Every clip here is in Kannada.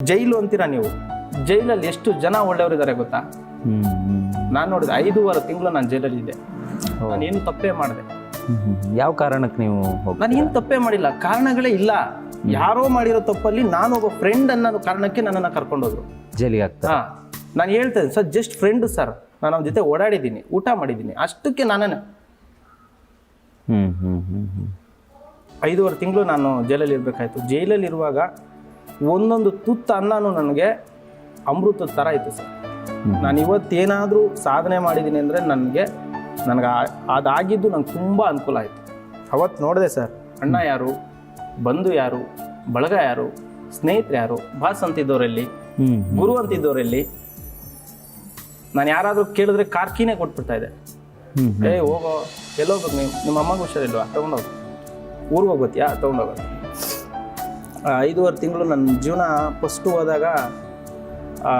ಜೈಲು ಅಂತೀರಾ ನೀವು? ಜೈಲಲ್ಲಿ ಎಷ್ಟು ಜನ ಒಳ್ಳೆಯವರಿದ್ದಾರೆ ಗೊತ್ತಾ? ನಾನು ನೋಡಿದೆ ಐದೂವರೆ ತಿಂಗಳು ನಾನು ಜೈಲಲ್ಲಿ ಇದ್ದೆ. ಓ. ನಾನು ಏನು ತಪ್ಪೇ ಮಾಡಿದೆ. ಯಾವ ಕಾರಣಕ್ಕೆ ನೀವು ನಾನು ಏನು ತಪ್ಪೇ ಮಾಡಿಲ್ಲ. ಕಾರಣಗಳೇ ಇಲ್ಲ. ಯಾರೋ ಮಾಡಿರೋ ತಪ್ಪಲ್ಲಿ ನಾನು ಒಬ್ಬ ಫ್ರೆಂಡ್ ಅನ್ನೋ ಕಾರಣಕ್ಕೆ ನನ್ನನ್ನು ಕರ್ಕೊಂಡೋದ್ರು ಜೈಲಿಗೆ ಆಗ್ತಾ ನಾನು ಹೇಳ್ತೇನೆ ಸರ್ ಜಸ್ಟ್ ಫ್ರೆಂಡ್ ಸರ್. ನಾನು ಅವ್ನ ಜೊತೆ ಓಡಾಡಿದ್ದೀನಿ ಊಟ ಮಾಡಿದ್ದೀನಿ. ಅಷ್ಟಕ್ಕೆ ನಾನೇ ಹ್ಮ್ ಹ್ಮ್ ಹ್ಮ್ ಹ್ಮ್. ಐದೂವರೆ ತಿಂಗಳು ನಾನು ಜೈಲಲ್ಲಿ ಇರಬೇಕಾಯ್ತು. ಜೈಲಲ್ಲಿ ಇರುವಾಗ ಒಂದೊಂದು ತುತ್ತು ಅನ್ನನೂ ನನಗೆ ಅಮೃತದ ಥರ ಇತ್ತು ಸರ್. ನಾನು ಇವತ್ತೇನಾದರೂ ಸಾಧನೆ ಮಾಡಿದ್ದೀನಿ ಅಂದರೆ ನನಗೆ ನನಗೆ ಅದಾಗಿದ್ದು ನಂಗೆ ತುಂಬ ಅನುಕೂಲ ಆಯಿತು. ಅವತ್ತು ನೋಡಿದೆ ಸರ್. ಅಣ್ಣ ಯಾರು ಬಂಧು ಯಾರು ಬಳಗ ಯಾರು ಸ್ನೇಹಿತರು ಯಾರು ಬಾಸ್ ಅಂತಿದ್ದವರಲ್ಲಿ ಗುರು ಅಂತಿದ್ದವರಲ್ಲಿ ನಾನು ಯಾರಾದರೂ ಕೇಳಿದ್ರೆ ಕಾರ್ಕಿನೇ ಕೊಟ್ಬಿಡ್ತಾ ಇದೆ. ಏ ಹೋಗೋ ಎಲ್ಲೋಗ್ಬೇಕು ನೀವು? ನಿಮ್ಮ ಅಮ್ಮಗೆ ಹುಷಾರಿಲ್ವಾ? ತೊಗೊಂಡೋಗಿ ಊರಿಗೆ ಹೋಗ್ಬತ್ತೀಯಾ? ತೊಗೊಂಡೋಗೋದು ಐದೂವರೆ ತಿಂಗಳು ನನ್ನ ಜೀವನ ಫಸ್ಟು ಹೋದಾಗ ಆ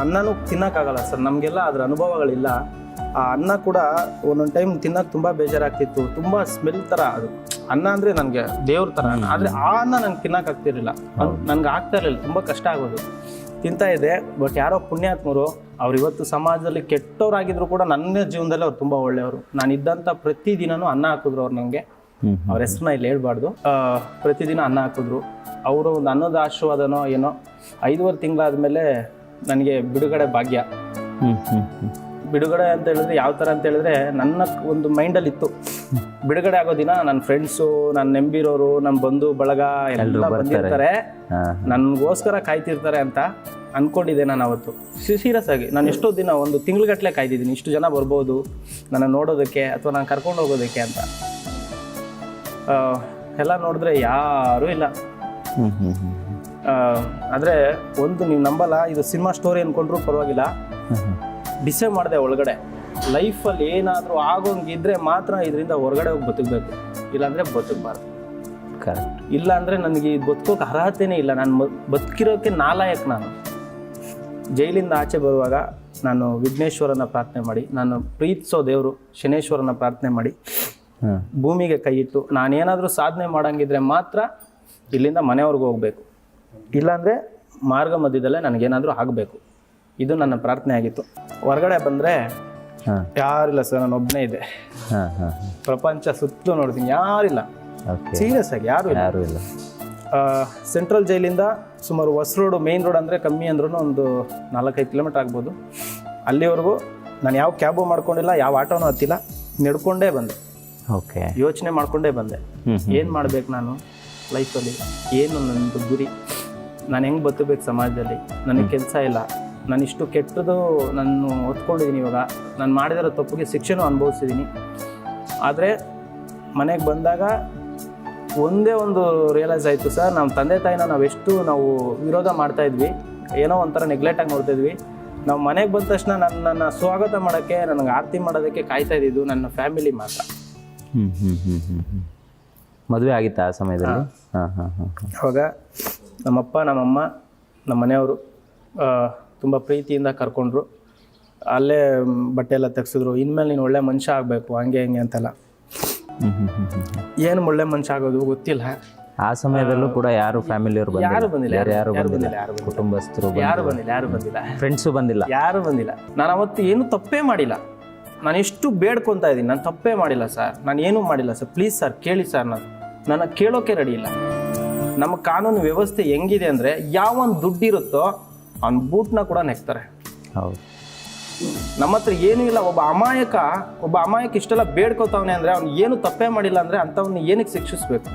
ಅನ್ನನೂ ತಿನ್ನೋಕ್ಕಾಗಲ್ಲ ಸರ್. ನಮಗೆಲ್ಲ ಅದರ ಅನುಭವಗಳಿಲ್ಲ. ಆ ಅನ್ನ ಕೂಡ ಒಂದೊಂದು ಟೈಮ್ ತಿನ್ನೋಕೆ ತುಂಬ ಬೇಜಾರಾಗ್ತಿತ್ತು. ತುಂಬ ಸ್ಮೆಲ್ ಥರ ಅದು. ಅನ್ನ ಅಂದರೆ ನನಗೆ ದೇವ್ರ ಥರ ಆದರೆ ಆ ಅನ್ನ ನಂಗೆ ತಿನ್ನೋಕ್ಕಾಗ್ತಿರ್ಲಿಲ್ಲ ನನಗೆ ಆಗ್ತಾ ಇರಲಿಲ್ಲ. ತುಂಬ ಕಷ್ಟ ಆಗೋದು. ತಿಂತಾ ಇದೆ ಬಟ್ ಯಾರೋ ಪುಣ್ಯಾತ್ಮರು ಅವ್ರು ಇವತ್ತು ಸಮಾಜದಲ್ಲಿ ಕೆಟ್ಟವರಾಗಿದ್ರು ಕೂಡ ನನ್ನ ಜೀವನದಲ್ಲಿ ಅವ್ರು ತುಂಬ ಒಳ್ಳೆಯವರು. ನಾನು ಇದ್ದಂಥ ಪ್ರತಿದಿನನೂ ಅನ್ನ ಹಾಕಿದ್ರು ಅವ್ರು ನನಗೆ ಅವ್ರ ಹೆಸರನ್ನ ಇಲ್ಲಿ ಹೇಳ್ಬಾರ್ದು. ಪ್ರತಿದಿನ ಅನ್ನ ಹಾಕಿದ್ರು. ಅವರು ಒಂದು ಅನ್ನದ ಆಶೀರ್ವಾದನೋ ಏನೋ ಐದುವರೆ ತಿಂಗಳಾದಮೇಲೆ ನನಗೆ ಬಿಡುಗಡೆ ಭಾಗ್ಯ. ಬಿಡುಗಡೆ ಅಂತ ಹೇಳಿದ್ರೆ ಯಾವ ಥರ ಅಂತ ಹೇಳಿದ್ರೆ ನನ್ನ ಒಂದು ಮೈಂಡಲ್ಲಿ ಇತ್ತು. ಬಿಡುಗಡೆ ಆಗೋ ದಿನ ನನ್ನ ಫ್ರೆಂಡ್ಸು ನನ್ನ ನೆಂಬಿರೋರು ನಮ್ಮ ಬಂಧು ಬಳಗ ಎಲ್ಲ ಬಂದಿರ್ತಾರೆ. ನನಗೋಸ್ಕರ ಕಾಯ್ತಿರ್ತಾರೆ ಅಂತ ಅಂದ್ಕೊಂಡಿದ್ದೆ ನಾನು ಅವತ್ತು. ಸೀರಿಯಸ್ ಆಗಿ ನಾನು ಎಷ್ಟೋ ದಿನ ಒಂದು ತಿಂಗ್ಳುಗಟ್ಟಲೆ ಕಾಯ್ದಿದ್ದೀನಿ ಇಷ್ಟು ಜನ ಬರ್ಬೋದು ನನ್ನ ನೋಡೋದಕ್ಕೆ ಅಥವಾ ನಾನು ಕರ್ಕೊಂಡು ಹೋಗೋದಕ್ಕೆ ಅಂತ. ಎಲ್ಲ ನೋಡಿದ್ರೆ ಯಾರೂ ಇಲ್ಲ. ಆದರೆ ಒಂದು ನೀವು ನಂಬಲ್ಲ ಇದು ಸಿನಿಮಾ ಸ್ಟೋರಿ ಅಂದ್ಕೊಂಡ್ರೂ ಪರವಾಗಿಲ್ಲ. ಡಿಸೈಡ್ ಮಾಡಿದೆ ಒಳಗಡೆ. ಲೈಫಲ್ಲಿ ಏನಾದರೂ ಆಗೋಂಗಿದ್ರೆ ಮಾತ್ರ ಇದರಿಂದ ಹೊರಗಡೆ ಹೋಗಿ ಬದುಕಬೇಕು. ಇಲ್ಲಾಂದರೆ ಬದುಕಬಾರ್ದು. ಕರೆಕ್ಟ್ ಇಲ್ಲ ಅಂದರೆ ನನಗೆ ಇದು ಬದುಕೋಕೆ ಅರ್ಹತೆನೇ ಇಲ್ಲ. ನಾನು ಬದುಕಿರೋಕೆ ಬದುಕಿರೋಕ್ಕೆ ನಾಲಾಯಕ್ ನಾನು. ಜೈಲಿಂದ ಆಚೆ ಬರುವಾಗ ನಾನು ವಿಘ್ನೇಶ್ವರನ ಪ್ರಾರ್ಥನೆ ಮಾಡಿ ನಾನು ಪ್ರೀತಿಸೋ ದೇವರು ಶನೇಶ್ವರನ ಪ್ರಾರ್ಥನೆ ಮಾಡಿ. ಭೂಮಿಗೆ ಕೈ ಇಟ್ಟು ನಾನೇನಾದರೂ ಸಾಧನೆ ಮಾಡಂಗಿದ್ರೆ ಮಾತ್ರ ಇಲ್ಲಿಂದ ಮನೆಯವ್ರಿಗೆ ಹೋಗಬೇಕು. ಇಲ್ಲಾಂದರೆ ಮಾರ್ಗ ಮಧ್ಯದಲ್ಲೇ ನನಗೇನಾದರೂ ಆಗಬೇಕು. ಇದು ನನ್ನ ಪ್ರಾರ್ಥನೆ ಆಗಿತ್ತು. ಹೊರಗಡೆ ಬಂದರೆ ಹಾ. ಯಾರಿಲ್ಲ ಸರ್ ನಾನು ಒಬ್ಬನೇ ಇದೆ ಹಾ ಹಾ ಪ್ರಪಂಚ ಸುತ್ತಲೂ ನೋಡ್ತೀನಿ ಯಾರಿಲ್ಲ. ಸೀರಿಯಸ್ ಆಗಿ ಯಾರು ಇಲ್ಲ. ಯಾರು ಇಲ್ಲ. ಸೆಂಟ್ರಲ್ ಜೈಲಿಂದ ಸುಮಾರು ಹೊಸ ರೋಡು ಮೇನ್ ರೋಡ್ ಅಂದರೆ ಕಮ್ಮಿ ಅಂದ್ರೂ ಒಂದು ನಾಲ್ಕೈದು ಕಿಲೋಮೀಟ್ರ್ ಆಗ್ಬೋದು. ಅಲ್ಲಿವರೆಗೂ ನಾನು ಯಾವ ಕ್ಯಾಬು ಮಾಡ್ಕೊಂಡಿಲ್ಲ ಯಾವ ಆಟೋನೂ ಹತ್ತಿಲ್ಲ. ನಡ್ಕೊಂಡೇ ಬಂದೆ. ಓಕೆ ಯೋಚನೆ ಮಾಡಿಕೊಂಡೇ ಬಂದೆ. ಏನು ಮಾಡ್ಬೇಕು ನಾನು ಲೈಫಲ್ಲಿ ಏನು ನನ್ನದು ಗುರಿ? ನಾನು ಹೆಂಗೆ ಬದುಕಬೇಕು ಸಮಾಜದಲ್ಲಿ? ನನಗೆ ಕೆಲಸ ಇಲ್ಲ. ನಾನು ಇಷ್ಟು ಕೆಟ್ಟದು ನಾನು ಹೊತ್ಕೊಂಡಿದ್ದೀನಿ ಇವಾಗ. ನಾನು ಮಾಡಿದಿರೋ ತಪ್ಪಿಗೆ ಶಿಕ್ಷೆನೂ ಅನುಭವಿಸಿದ್ದೀನಿ ಆದರೆ ಮನೆಗೆ ಬಂದಾಗ ಒಂದೇ ಒಂದು ರಿಯಲೈಸ್ ಆಯಿತು ಸರ್. ನಮ್ಮ ತಂದೆ ತಾಯಿನ ನಾವು ಎಷ್ಟು ನಾವು ವಿರೋಧ ಮಾಡ್ತಾ ಇದ್ವಿ. ಏನೋ ಒಂಥರ ನೆಗ್ಲೆಕ್ಟಾಗಿ ನೋಡ್ತಾಯಿದ್ವಿ ನಾವು ಮನೆಗೆ ಬಂದ ತಕ್ಷಣ ನನ್ನನ್ನು ಸ್ವಾಗತ ಮಾಡೋಕ್ಕೆ ನನಗೆ ಆರತಿ ಮಾಡೋದಕ್ಕೆ ಕಾಯ್ತಾ ಇದ್ದಿದ್ದು ನನ್ನ ಫ್ಯಾಮಿಲಿ ಮಾತ್ರ. ಹ್ಮ್ ಹ್ಮ್ ಹ್ಮ್ ಹ್ಮ್ ಹ್ಮ್. ಮದುವೆ ಆಗಿತ್ತು ಆ ಸಮಯದಲ್ಲಿ? ಹಾಂ. ಹಾಂ ಹಾಂ ಅವಾಗ ನಮ್ಮಪ್ಪ ನಮ್ಮಮ್ಮ ನಮ್ಮ ಮನೆಯವರು ತುಂಬ ಪ್ರೀತಿಯಿಂದ ಕರ್ಕೊಂಡ್ರು. ಅಲ್ಲೇ ಬಟ್ಟೆ ಎಲ್ಲ ತೆಗ್ಸಿದ್ರು. ಇನ್ಮೇಲೆ ನೀನು ಒಳ್ಳೆ ಮನುಷ್ಯ ಆಗಬೇಕು ಹಂಗೆ ಹಿಂಗೆ ಅಂತೆಲ್ಲ. ಹ್ಮ್ ಹ್ಮ್ ಹ್ಮ್ ಹ್ಮ್ ಹ್ಮ್. ಏನು ಒಳ್ಳೆ ಮನುಷ್ಯ ಆಗೋದು ಗೊತ್ತಿಲ್ಲ. ಆ ಸಮಯದಲ್ಲೂ ಕೂಡ ಯಾರು ಫ್ಯಾಮಿಲಿಯವರು ಯಾರು ಬಂದಿಲ್ಲ ಯಾರು ಯಾರು ಬಂದಿಲ್ಲ. ಬಂದಿಲ್ಲ ಯಾರು ಬಂದಿಲ್ಲ. ಕುಟುಂಬಸ್ಥರು ಯಾರು ಬಂದಿಲ್ಲ. ಯಾರು ಬಂದಿಲ್ಲ. ಫ್ರೆಂಡ್ಸು ಬಂದಿಲ್ಲ. ಯಾರು ಬಂದಿಲ್ಲ. ನಾನು ಅವತ್ತು ಏನು ತಪ್ಪೇ ಮಾಡಿಲ್ಲ. ನಾನು ಎಷ್ಟು ಬೇಡ್ಕೊತಾ ಇದ್ದೀನಿ. ನಾನು ತಪ್ಪೇ ಮಾಡಿಲ್ಲ ಸರ್. ನಾನು ಏನೂ ಮಾಡಿಲ್ಲ ಸರ್. ಪ್ಲೀಸ್ ಸರ್ ಕೇಳಿ ಸರ್ ನಾನು. ನನ್ನ ಕೇಳೋಕೆ ರೆಡಿ ಇಲ್ಲ. ನಮ್ಮ ಕಾನೂನು ವ್ಯವಸ್ಥೆ ಹೆಂಗಿದೆ ಅಂದರೆ ಯಾವನ್ ದುಡ್ಡಿರುತ್ತೋ ಅವ್ನ ಬೂಟ್ನ ಕೂಡ ನೆಕ್ತಾರೆ. ಹೌದು. ನಮ್ಮ ಹತ್ರ ಏನೂ ಇಲ್ಲ. ಒಬ್ಬ ಅಮಾಯಕ ಒಬ್ಬ ಅಮಾಯಕ ಇಷ್ಟೆಲ್ಲ ಬೇಡ್ಕೋತಾವನೆ ಅಂದರೆ ಅವ್ನು ಏನು ತಪ್ಪೇ ಮಾಡಿಲ್ಲ ಅಂದರೆ ಅಂಥವ್ನ ಏನಕ್ಕೆ ಶಿಕ್ಷಿಸ್ಬೇಕು?